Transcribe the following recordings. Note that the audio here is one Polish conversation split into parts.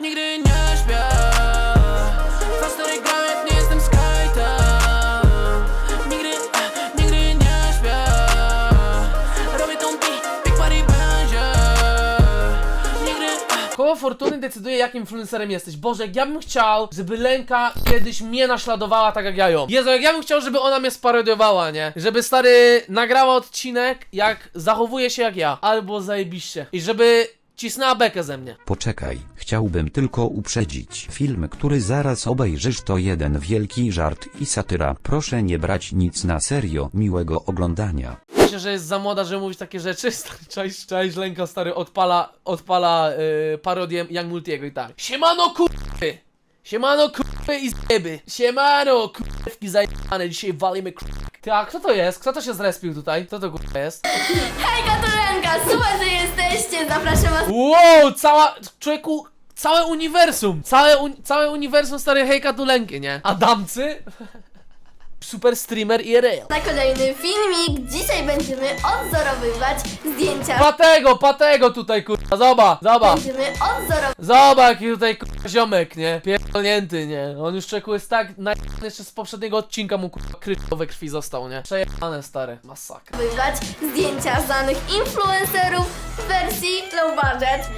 nigdy nie śpię nie jestem Nigdy, nigdy nie Robię tą pi, big Nigdy, Koło fortuny decyduje, jakim influencerem jesteś. Boże, jak ja bym chciał, żeby Lenka kiedyś mnie naśladowała tak jak ja ją. Jezu, jak ja bym chciał, żeby ona mnie sparodiowała, nie? Żeby stary nagrała odcinek, jak zachowuje się jak ja. Albo zajebiście. I żeby cisnęła bekę ze mnie. Poczekaj, chciałbym tylko uprzedzić. Film, który zaraz obejrzysz to jeden wielki żart i satyra. Proszę nie brać nic na serio. Miłego oglądania. Myślę, że jest za młoda, żeby mówić takie rzeczy. Cześć, cześć, Lenka stary odpala, odpala yy, parodię Young Multiego i tak. Siemano kurwy! Siemano kurwy i zjeby! Siemano kurwki zajebane, dzisiaj walimy kurwy. Ty, a kto to jest? Kto to się zrespił tutaj? Kto to kurwa jest? Hej Katolenka, super, że jesteście, zapraszam was Wow, cała, człowieku, całe uniwersum, całe, un, całe uniwersum stary hejka tu Lenki, nie? Adamcy? Super streamer IRL. na kolejny filmik. Dzisiaj będziemy odzorowywać zdjęcia. Patego, patego tutaj kurwa, zobacz, zobacz. Będziemy odzorowywać Zobacz jaki tutaj kurwa ziomek, nie? Pierdolnięty, nie? On już czeku jest tak na jeszcze z poprzedniego odcinka mu kurwa kryto we krwi został, nie? Przejebane stary, masakra. zdjęcia znanych influencerów w wersji low budget.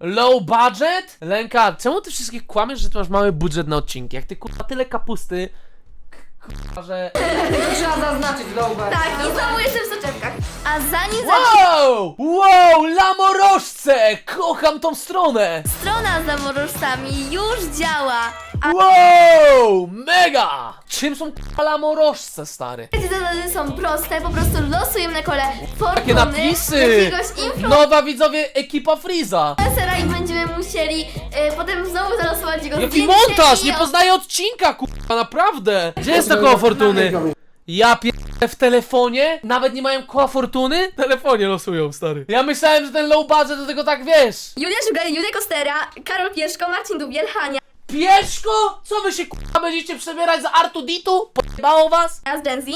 Low budget? Lenka, czemu ty wszystkich kłamiesz, że ty masz mały budżet na odcinki? Jak ty kurwa tyle kapusty, k- kurwa, że... Trzeba zaznaczyć low Tak, i znowu jestem w soczewkach. A zanim zaczniemy Wow! Wow! Lamorożce! Kocham tą stronę! strona z zamorożcami już działa. A Wow! Mega! Czym są kurwa lamorożce, stary? te zasady są proste, po prostu losujemy na kole fortuny Takie napisy! jakiegoś influencera Nowa widzowie ekipa Freeza! i będziemy musieli e, potem znowu zalosować jego Jaki zdjęcie montaż! i Nie poznaję odcinka, kurwa, naprawdę! Gdzie jest to koło fortuny? Ja pierdolę w telefonie? Nawet nie mają koła fortuny? W telefonie losują, stary. Ja myślałem, że ten low budget do tego tak wiesz. Julia Żugaj, Julia Kostera, Karol Pieszko, Marcin Dubiel, Hania Pieszko? Co wy się kurwa będziecie przebierać za Artuditu? Pojebało was? z Gen Z,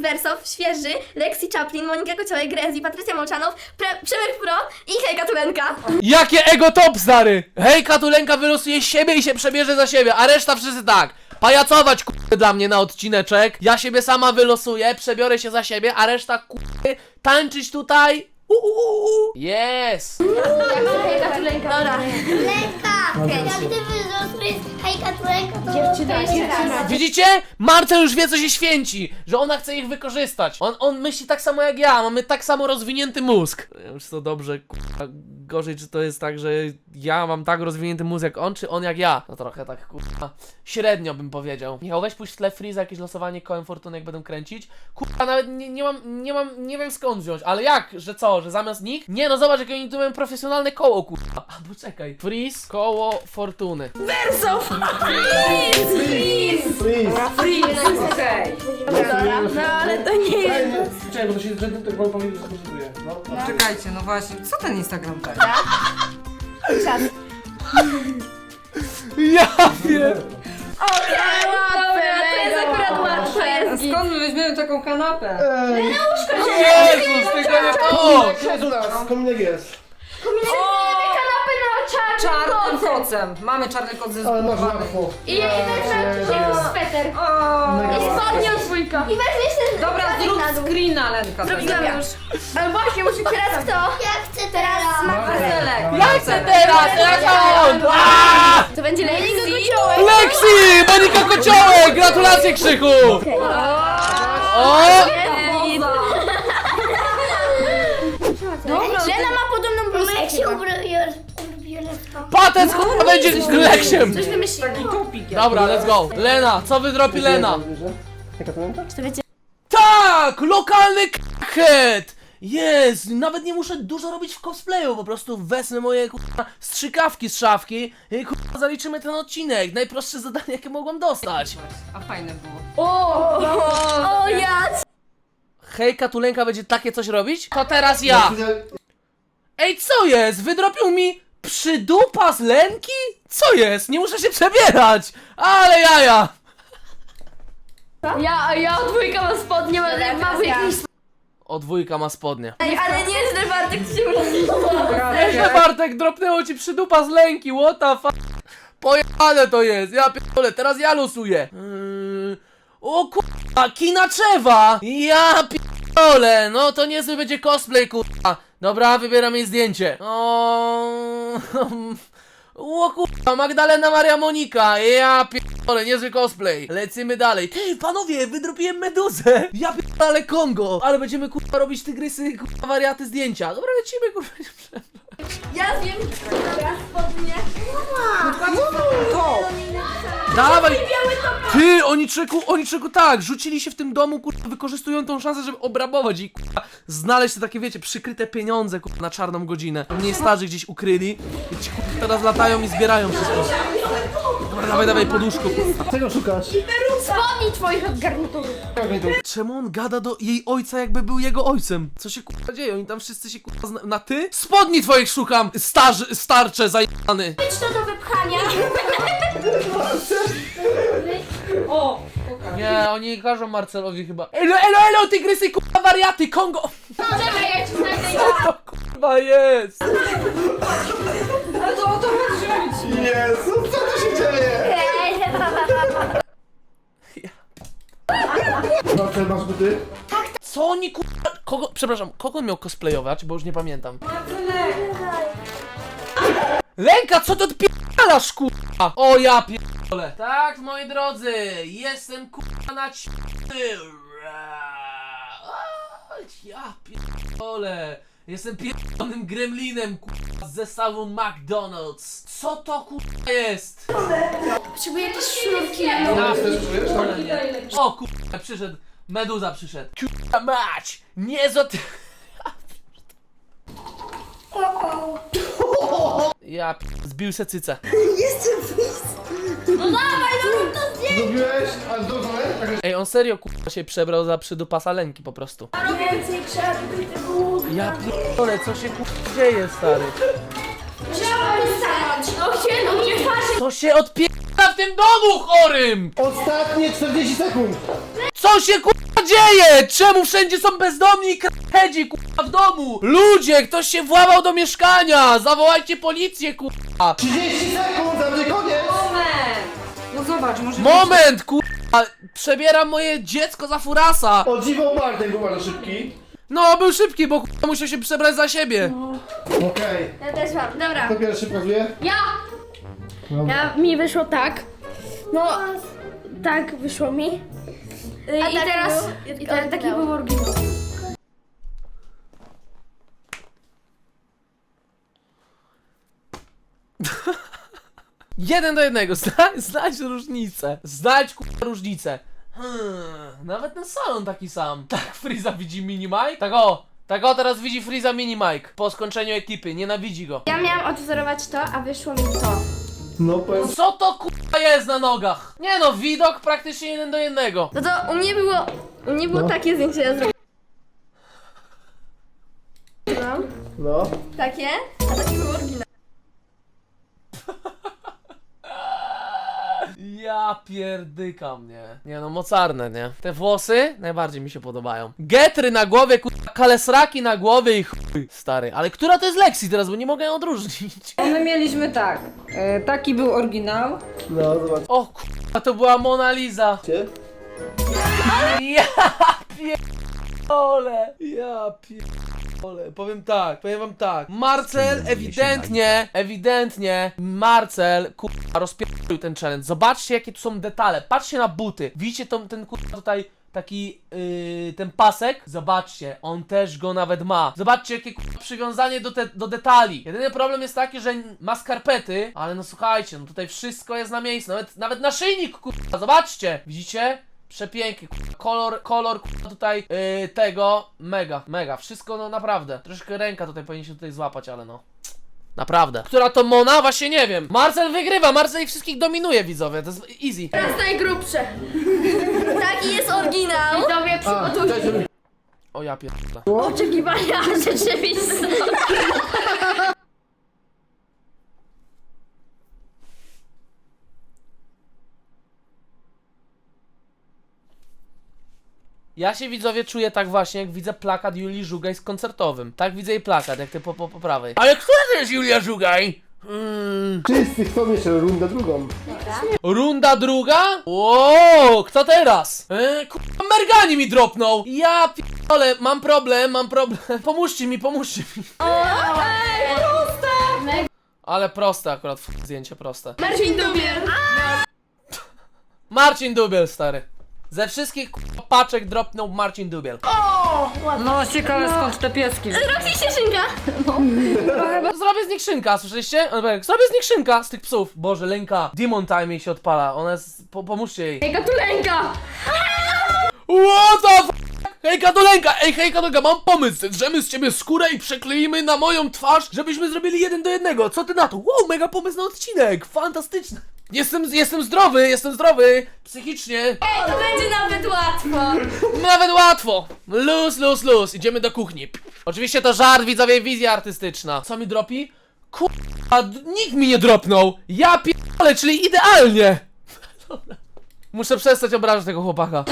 Wersow, Świeży, Lexi Chaplin, Monika Kociołek, Grezi, Patrycja Molczanow, Pre- Przemek Pro i Hejka Tulenka. Jakie ego top, stary! Hej, Katulenka wylosuje siebie i się przebierze za siebie, a reszta wszyscy tak. Pajacować kurwy dla mnie na odcineczek. Ja siebie sama wylosuję, przebiorę się za siebie, a reszta kurwy tańczyć tutaj. Yes! Dobra. Lenka! Ja widzę, że hejka tulenka, to Dziewczyna, dziewczyna. Widzicie? Marcel już wie, co się święci, że ona chce ich wykorzystać. On, on myśli tak samo jak ja, mamy tak samo rozwinięty mózg. Ja Już to dobrze, kurwa, gorzej, czy to jest tak, że ja mam tak rozwinięty mózg jak on, czy on jak ja? No trochę tak, kurwa, średnio bym powiedział. Michał, weź pójść w tle Freeza jakieś losowanie kołem fortuny, jak będę kręcić. Kurwa, nawet nie, nie mam, nie mam, nie wiem skąd wziąć, ale jak? Że co, że zamiast nich? Nie, no zobacz, jakie oni tu mają profesjonalne koło, kurwa. Albo czekaj, Freeze, koło fortuny. Okej. No ale to nie jest. Czekaj, bo to się tak wam powiem, że. No, no. Czekajcie, no właśnie, co ten Instagram tak? Ja wiem! Dobra, to jest akurat łatwe. Skąd my weźmiemy taką kanapę? Jezus, tylko nie to! Jest u nas, kominek jest. kanapy na czarny Czarnym kocem. Mamy czarny koc ze Ale masz zbudowany. łatwo. I jest sweter. O, I spodnie od dwójka. I weźmiesz ten Dobra, zrób screena, Lenka. Zrobiłam już. Ale właśnie, muszę teraz kto? Ja chcę teraz. Marcelek. Ja chcę teraz! Teraz on! Aaa! To będzie Lexi. Lexi! Monika Kociołek! Gratulacje Krzychu! O! Patec kurwa będzie Leksiem! Coś wymyśliła. Taki topik. Dobra, let's go. Lena, co wydropi Lena? Hejka tulenka? Tak! Lokalny head! Jest! Nawet nie muszę dużo robić w cosplayu, po prostu wezmę moje kurwa strzykawki z szafki i kurwa zaliczymy ten odcinek. Najprostsze zadanie jakie mogłem dostać. A fajne było. O ja. Hej, Katulenka będzie takie coś robić? To teraz ja! Ej, co jest? Wydropił mi przydupa z Lenki? Co jest? Nie muszę się przebierać! Ale jaja! Ja, ja dwójka ma spodnie, ma, ma jakieś O, dwójka ma spodnie. Ej, ale nieźle Bartek ci się urodziło. Nieźle Bartek, dropnęło ci przydupa z lęki, what the fuck? Pojebane to jest, ja pierdolę, teraz ja losuję. Yy... O kurwa, Kinaczewa! Ja pierdolę, no to niezły będzie cosplay kurwa. Dobra, wybieram jej zdjęcie. O, o kurwa, Magdalena Maria Monika, ja pierdolę, niezły cosplay. Lecimy dalej. Ty, panowie, wydropiłem meduzę. Ja pierdolę Kongo. Ale będziemy kurwa robić tygrysy, kurwa wariaty zdjęcia. Dobra, lecimy kurwa. Ja wiem, dobra, spodnie. To! Dawaj! Ty, oni czeku, oni czeku tak, rzucili się w tym domu, kurwa, wykorzystują tą szansę, żeby obrabować i kurwa, znaleźć te takie, wiecie, przykryte pieniądze, kurwa, na czarną godzinę. Mniej starzy gdzieś ukryli i ci, kurwa, teraz latają i zbierają wszystko. Dobra, dawaj, dawaj, poduszko. Czego szukasz? Spodni twoich od garniturów. Czemu on gada do jej ojca, jakby był jego ojcem? Co się, kurwa, dzieje? Oni tam wszyscy się, kurwa, zna... Na ty? Spodni twoich szukam, starzy, starcze, zajebany. Być to do wypchania. O! Nie, oni każą Marcelowi chyba. Elo, elo, elo, tygrysy, kurwa, wariaty, Kongo! Czekaj, ja ci znajdę Co to, kurwa, jest? Ale to o to chodzi, oni kurwa... Kogo... Przepraszam, kogo on miał cosplayować, bo już nie pamiętam. Lęka, co ty odpierdalasz, kurwa? O, ja pierdolę. Tak, moi drodzy, jestem kurwa na ćwicy. Ja pierdolę. Jestem pierdolonym gremlinem, kurwa, z zestawu McDonald's. Co to, kurwa, jest? Potrzebuję jakieś. Ja? Tak? O, kurwa, przyszedł. Meduza przyszedł. Kurwa mać! Nie za ty... Ja p... zbił se cycę. Zrobiłeś? Ale dobrze, tak Ej, on serio kurwa się przebrał za przydupasa lęki po prostu. Więcej trzeba by było. Ja pierdolę, co się kurwa dzieje, stary? Trzeba wystarać. No gdzie, no gdzie twarzy? Co się odpierdala w tym domu chorym? Ostatnie 40 sekund! Co się kurwa dzieje? Czemu wszędzie są bezdomni i kredzi kurwa w domu? Ludzie, ktoś się włamał do mieszkania! Zawołajcie policję kurwa! 30 sekund, za mnie koniec! Moment! No zobacz, może... Moment kurwa! Przebieram moje dziecko za furasa! O dziwo Bartek był bardzo szybki. No, był szybki, bo kurwa musiał się przebrać za siebie. Okej. Ja też mam, dobra. Kto pierwszy pokazuje? Ja! Ja, mi wyszło tak. No, tak wyszło mi. Y, I taki teraz, był? i taki był oryginał. Jeden do jednego, Zna, znać różnicę. Znać kurwa różnicę. Hmm, nawet ten salon taki sam. Tak Friza widzi mini Mike? Tak o, tak o teraz widzi Friza mini Mike. Po skończeniu ekipy, nienawidzi go. Ja miałam odwzorować to, a wyszło mi to. No powiem. Co to kurwa jest na nogach? Nie no, widok praktycznie jeden do jednego. No to u mnie było, u mnie było No. takie zdjęcie, ja zrobiłam. No. Takie, a taki był oryginał. Ja pierdykam, nie? Nie no, mocarne, nie? Te włosy najbardziej mi się podobają. Getry na głowie, kurwa, kalesraki na głowie i chuj, stary. Ale która to jest Lexi teraz, bo nie mogę ją odróżnić. My mieliśmy tak. E, taki był oryginał. No, zobacz. O kurwa, to była Mona Lisa. Cię? Ja pierdolę. Ja pierdolę. Powiem tak, powiem wam tak. Marcel ewidentnie, ewidentnie, Marcel kurwa rozpierdolił ten challenge. Zobaczcie jakie tu są detale. Patrzcie na buty. Widzicie tą, ten kurwa tutaj taki yy, ten pasek? Zobaczcie, on też go nawet ma. Zobaczcie jakie przywiązanie do, te, do detali. Jedyny problem jest taki, że ma skarpety, ale no słuchajcie, no tutaj wszystko jest na miejscu. Nawet, nawet naszyjnik kurwa, zobaczcie. Widzicie? Przepiękny, kurwa. kolor, kolor kurwa, tutaj yy, tego, mega, mega, wszystko no naprawdę. Troszkę ręka tutaj powinien się tutaj złapać, ale no. Naprawdę. Która to Mona? Właśnie nie wiem. Marcel wygrywa, Marcel ich wszystkich dominuje, widzowie, to jest easy. Teraz najgrubsze. Taki jest oryginał. Widzowie, przygotujcie O ja pierdolę. oczekiwania rzeczywistość. Ja się widzowie czuję tak właśnie, jak widzę plakat Julii Żugaj z koncertowym. Tak widzę jej plakat, jak ty po, po, po prawej. Ale która to jest Julia Żugaj? Mm. Wszyscy chcą jeszcze rundę drugą. Runda druga? Ło, kto teraz? E, kurwa, Mergani mi dropnął! Ja p***ole, mam problem, mam problem. Pomóżcie mi, pomóżcie mi. Ale proste akurat, f- zdjęcie proste. Marcin Dubiel. Marcin Dubiel, stary. Ze wszystkich paczek dropnął Marcin Dubiel. No, ciekawe skąd te pieski. Roxy Cieszynka. Zrobię z nich szynka, słyszeliście? On powie, Zrobię z nich szynka, z tych psów. Boże, Lenka, Demon Time jej się odpala, ona jest... Po, pomóżcie jej. Hejka Tulenka! What the f***? Hejka do Lenka! Ej, hejka do Lenka, mam pomysł! Zedrzemy z ciebie skórę i przekleimy na moją twarz, żebyśmy zrobili jeden do jednego. Co ty na to? Wow, mega pomysł na odcinek! Fantastyczny! Jestem, jestem zdrowy, jestem zdrowy! Psychicznie! Ej, to będzie nawet łatwo. Nawet łatwo! Luz, luz, luz. Idziemy do kuchni. Oczywiście to żart, widzowie, wizja artystyczna. Co mi dropi? Kurwa, nikt mi nie dropnął! Ja pierdolę, czyli idealnie! Dobra. Muszę przestać obrażać tego chłopaka.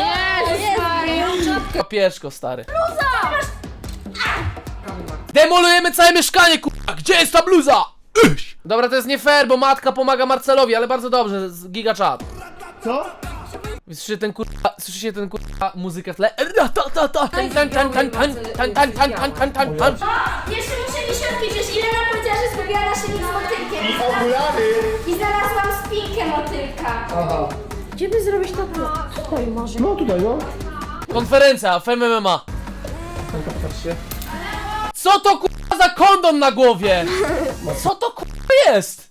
Papieszko, stary. Demolujemy całe mieszkanie, kurwa! Gdzie jest ta bluza? Iś! Dobra, to jest nie fair, bo matka pomaga Marcelowi, ale bardzo dobrze, z giga chat. Co? Słyszycie ten kurwa, słyszycie ten kurwa muzykę w tle? Ra, ta, ta, ta, tan, tan, tan, tan, tan, tan, tan, tan, tan, tan, tan, tan. Jeszcze muszę mi się odwiedzić. Ilena powiedziała, że zrobiła na siebie z motylkiem. Okulary! I znalazłam spinkę motylka. Aha. Gdzie by zrobić to tu? Tutaj może. No tutaj, no. Konferencja, FMMA. Co to kurwa za kondom na głowie? Co to kurwa jest?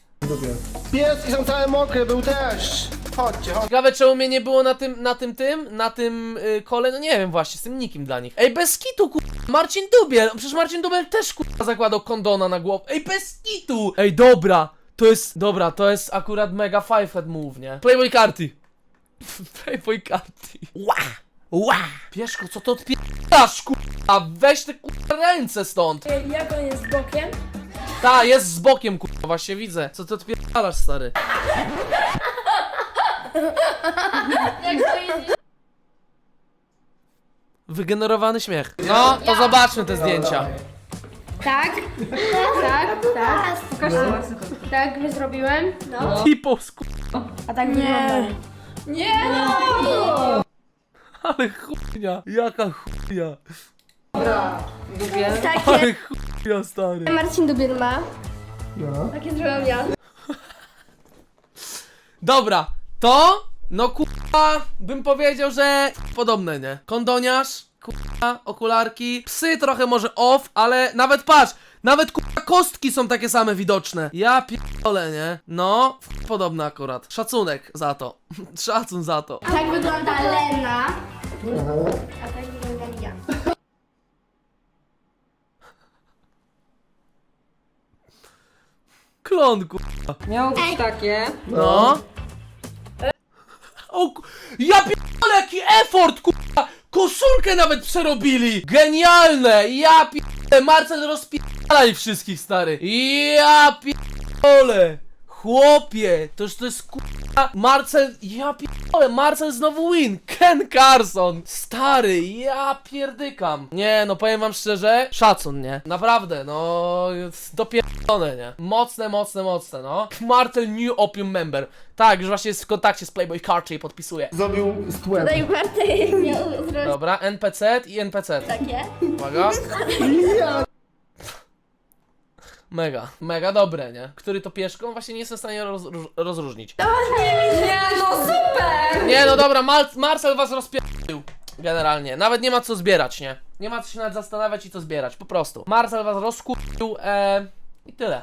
Pieski są całe mokre, był deszcz. Chodźcie, chodźcie. Ciekawe czemu mnie nie było na tym, na tym tym, na tym y, kole, no nie wiem właśnie, z tym nikim dla nich. Ej, bez kitu kurwa, Marcin Dubiel, przecież Marcin Dubiel też kurwa zakładał kondona na głowę. Ej, bez kitu! Ej, dobra, to jest, dobra, to jest akurat mega five head move, nie? Playboy karty. Playboy karty. Ła! Ła! Pieszko, co to odpierasz, kurwa? Weź te kurwa ręce stąd. Jak on jest bokiem? Ta, jest z bokiem, kurwa, właśnie widzę. Co ty odpierasz, stary? Wygenerowany śmiech. No, to zobaczmy te zdjęcia. Tak, tak, tak. Tak by zrobiłem. Tipo, sku... A tak wygląda. Ale chujnia. Jaka chujnia. Takie Ale chujnia, stary. Marcin Dubiel ma. No. Takie zrobiłam ja. Dobra, to, no kurwa, bym powiedział, że podobne, nie? Kondoniarz, kurwa, okularki, psy trochę może off, ale nawet patrz, nawet kurwa kostki są takie same widoczne. Ja pierdolę, nie? No, podobne akurat. Szacunek za to. Szacun za to. Tak wygląda Lena. A tak wygląda ja. Klon, kurwa. Miało być takie. No. O, ku- ja pierdolę, jaki effort, kurwa! Koszulkę nawet przerobili! Genialne! Ja pierdolę, Marcel rozpierdalaj wszystkich, stary! Ja pierdolę! Chłopie, to już to jest kurwa Marcel, ja pierdolę, Marcel znowu win, Ken Carson, stary, ja pierdykam. Nie, no powiem wam szczerze, szacun, nie? Naprawdę, no, jest dopierdolone, nie? Mocne, mocne, mocne, no. Marcel New Opium Member. Tak, już właśnie jest w kontakcie z Playboy Carty i podpisuje. Zrobił z tłem. Marty miał zrobić Dobra, NPC i NPC. takie. Uwaga. Mega, mega dobre, nie? Który to pieszką? Właśnie nie jestem w stanie roz, roz, rozróżnić. Nie, no super! Nie, no dobra, Mar Marcel was rozpierdolił. Generalnie. Nawet nie ma co zbierać, nie? Nie ma co się nawet zastanawiać i co zbierać, po prostu. Marcel was rozkupił, e... I tyle.